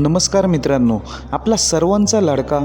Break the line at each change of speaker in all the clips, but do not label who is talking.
नमस्कार मित्रांनो आपला सर्वांचा लाडका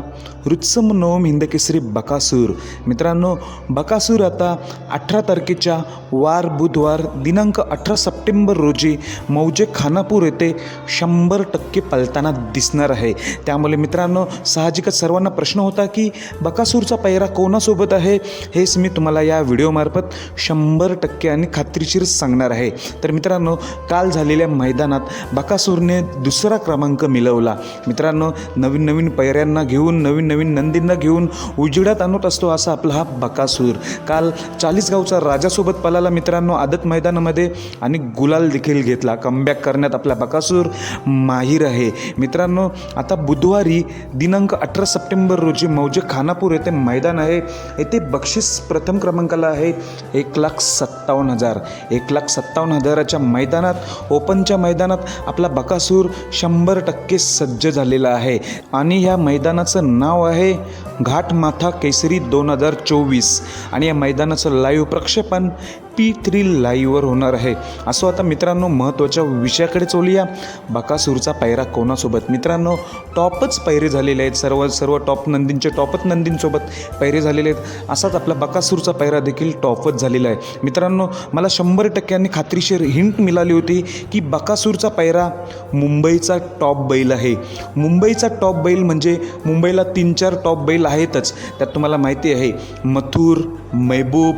रुत्सम नवम हिंदकेसरी बकासूर. मित्रांनो बकासूर आता अठरा तारखेच्या वार बुधवार दिनांक अठरा सप्टेंबर रोजी मौजे खानापूर येथे शंभर टक्के पलताना दिसणार आहे. त्यामुळे मित्रांनो साहजिकच सर्वांना प्रश्न होता की बकासूरचा पैरा कोणासोबत आहे? हेच मी तुम्हाला या व्हिडिओमार्फत शंभर टक्के आणि खात्रीशीर सांगणार आहे. तर मित्रांनो काल झालेल्या मैदानात बकासूरने दुसरा क्रमांक मिळाला. मिळवला मित्रांनो नवीन नवीन पैऱ्यांना घेऊन नवीन नवीन नंदींना घेऊन उजिडात आणत असतो असा आपला हा बकासूर. काल चाळीसगावचा राजासोबत पलाला मित्रांनो आदत मैदानामध्ये आणि गुलाल देखील घेतला. कमबॅक करण्यात आपला बकासूर माहीर आहे. मित्रांनो आता बुधवारी दिनांक अठरा सप्टेंबर रोजी मौजे खानापूर येथे मैदान आहे. येथे बक्षीस प्रथम क्रमांकाला आहे. एक लाख सत्तावन्न हजार. एक लाख सत्तावन्न हजाराच्या मैदानात ओपनच्या मैदानात आपला बकासूर शंभर टक्के सज्ज झालेला आहे. आणि ह्या मैदानाचं नाव आहे घाटमाथा केसरी दोन हजार चोवीस. आणि या मैदानाचं लाईव्ह प्रक्षेपण पी थ्री लाईव्हवर होणार आहे. असो आता मित्रांनो महत्त्वाच्या विषयाकडे चोलूया. बकासूरचा पैरा कोणासोबत? मित्रांनो टॉपच पैरे झालेले आहेत. सर्व सर्व टॉप नंदींचे टॉपच नंदींसोबत पैरे झालेले आहेत. असाच आपला बकासूरचा पैरा देखील टॉपच झालेला आहे. मित्रांनो मला शंभर टक्क्यांनी खात्रीशीर हिंट मिळाली होती की बकासूरचा पैरा मुंबईचा टॉप बैल आहे. मुंबईचा टॉप बैल म्हणजे मुंबईला तीन चार टॉप बैल आहेतच. त्यात तुम्हाला माहिती आहे मथुर मैबूब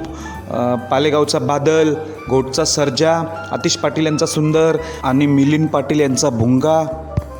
पालेगावचा बादल घोटचा सर्जा आतिश पाटील यांचा सुंदर आणि मिलिंद पाटील यांचा भुंगा.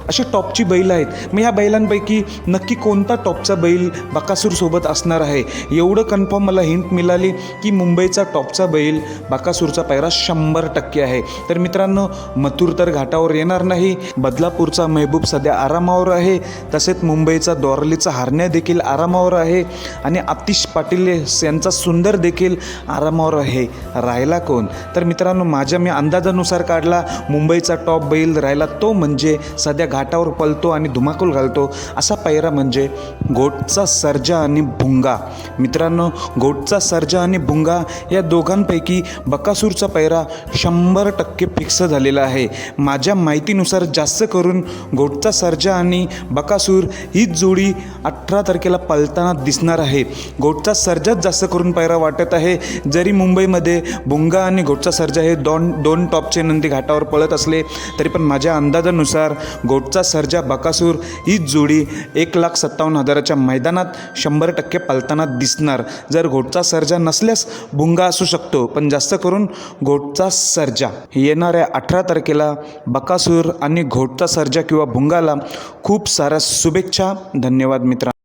अशी टॉपची बैल आहेत. मग ह्या बैलांपैकी नक्की कोणता टॉपचा बैल बकासूरसोबत असणार आहे? एवढं कन्फर्म मला हिंट मिळाली की मुंबईचा टॉपचा बैल बकासूरचा पैरा शंभर टक्के आहे. तर मित्रांनो मथुर तर घाटावर येणार नाही. बदलापूरचा मेहबूब सध्या आरामावर आहे. तसेच मुंबईचा दोरलीचा हारण्या देखील आरामावर आहे. आणि आतिश पाटील यांचा सुंदर देखील आरामावर आहे. राहिला कोण? तर मित्रांनो माझ्या मी अंदाजानुसार काढला मुंबईचा टॉप बैल राहिला तो म्हणजे सध्या घाटावर पलतो आणि धुमाकूल घालतो असा पैरा म्हणजे गोटचा सर्जा आणि भुंगा. मित्रांनो गोटचा सर्जा आणि भुंगा या दोघांपैकी बकासूरचा पैरा शंभर टक्के फिक्स झालेला आहे. माझ्या माहितीनुसार जास्त करून गोटचा सर्जा आणि बकासूर हीच जोडी अठरा तारखेला पलताना दिसणार आहे. गोटचा सर्जाच जास्त करून पैरा वाटत आहे. जरी मुंबईमध्ये भुंगा आणि गोटचा सर्जा हे दोन दोन टॉपचे नंदी घाटावर पळत असले तरी पण माझ्या अंदाजानुसार गोटचा सर्जा बकासूर हीच जोडी एक लाख सत्तावन्न हजाराच्या मैदानात शंभर टक्के पलताना दिसणार. जर घोटचा सर्जा नसल्यास भुंगा असू शकतो पण जास्त करून घोटचा सर्जा. येणाऱ्या अठरा तारखेला बकासूर आणि घोटचा सर्जा किंवा भुंगाला खूप साऱ्या शुभेच्छा. धन्यवाद मित्रांनो.